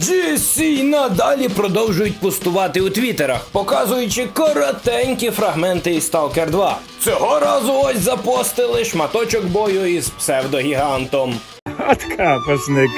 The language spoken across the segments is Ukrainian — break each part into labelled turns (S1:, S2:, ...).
S1: GSC надалі продовжують пустувати у твіттерах, показуючи коротенькі фрагменти із Stalker 2. Цього разу ось запостили шматочок бою із псевдогігантом.
S2: Откапасник.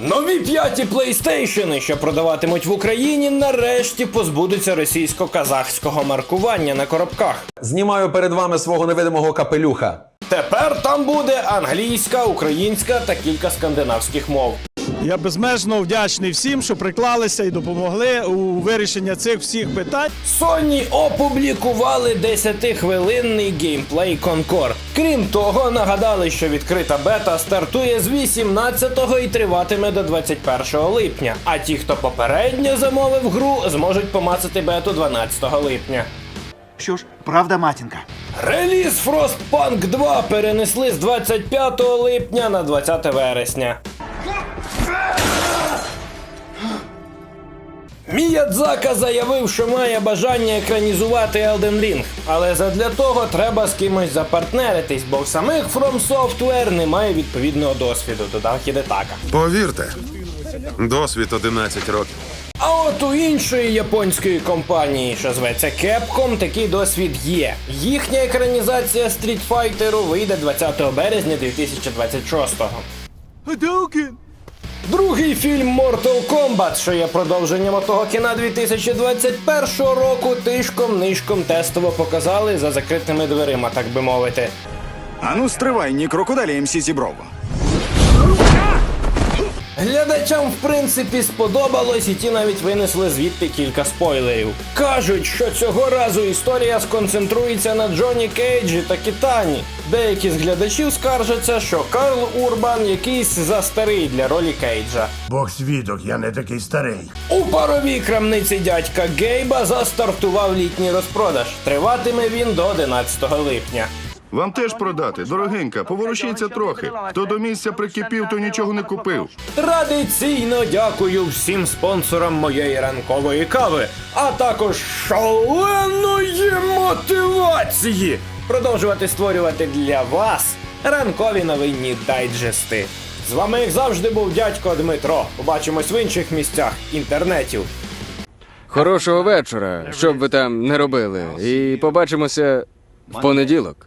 S1: Нові п'яті PlayStation, що продаватимуть в Україні, нарешті позбудуться російсько-казахського маркування на коробках.
S3: Знімаю перед вами свого невидимого капелюха.
S1: Тепер там буде англійська, українська та кілька скандинавських мов.
S2: Я безмежно вдячний всім, що приклалися і допомогли у вирішенні цих всіх питань.
S1: Sony опублікували 10-хвилинний геймплей Concord. Крім того, нагадали, що відкрита бета стартує з 18-го і триватиме до 21 липня. А ті, хто попередньо замовив гру, зможуть помацати бету 12 липня.
S4: Що ж, правда, матінка.
S1: Реліз Frostpunk 2 перенесли з 25 липня на 20 вересня. Міядзака заявив, що має бажання екранізувати Elden Ring, але задля того треба з кимось запартнеритись, бо в самих From Software немає відповідного досвіду, додав Хідетака.
S5: Повірте, досвід 11 років.
S1: А от у іншої японської компанії, що зветься Capcom, такий досвід є. Їхня екранізація Street Fighter вийде 20 березня 2026-го. Другий фільм Mortal Kombat, що є продовженням отого кіна 2021 року, тишком нишком тестово показали за закритими дверима, так би мовити.
S4: Ану, стривай, ні крокодилі МС Зіброво.
S1: Глядачам, в принципі, сподобалось, і ті навіть винесли звідти кілька спойлерів. Кажуть, що цього разу історія сконцентрується на Джоні Кейджі та Кітані. Деякі з глядачів скаржаться, що Карл Урбан якийсь застарий для ролі Кейджа.
S6: Бог свідок, я не такий старий.
S1: У паровій крамниці дядька Гейба застартував літній розпродаж. Триватиме він до 11 липня.
S5: Вам теж продати, дорогенька, поворушіться трохи. Хто до місця прикипів, то нічого не купив.
S1: Традиційно дякую всім спонсорам моєї ранкової кави, а також шаленої мотивації продовжувати створювати для вас ранкові новинні дайджести. З вами, як завжди, був дядько Дмитро. Побачимось в інших місцях інтернетів.
S7: Хорошого вечора, що б ви там не робили, і побачимося в понеділок.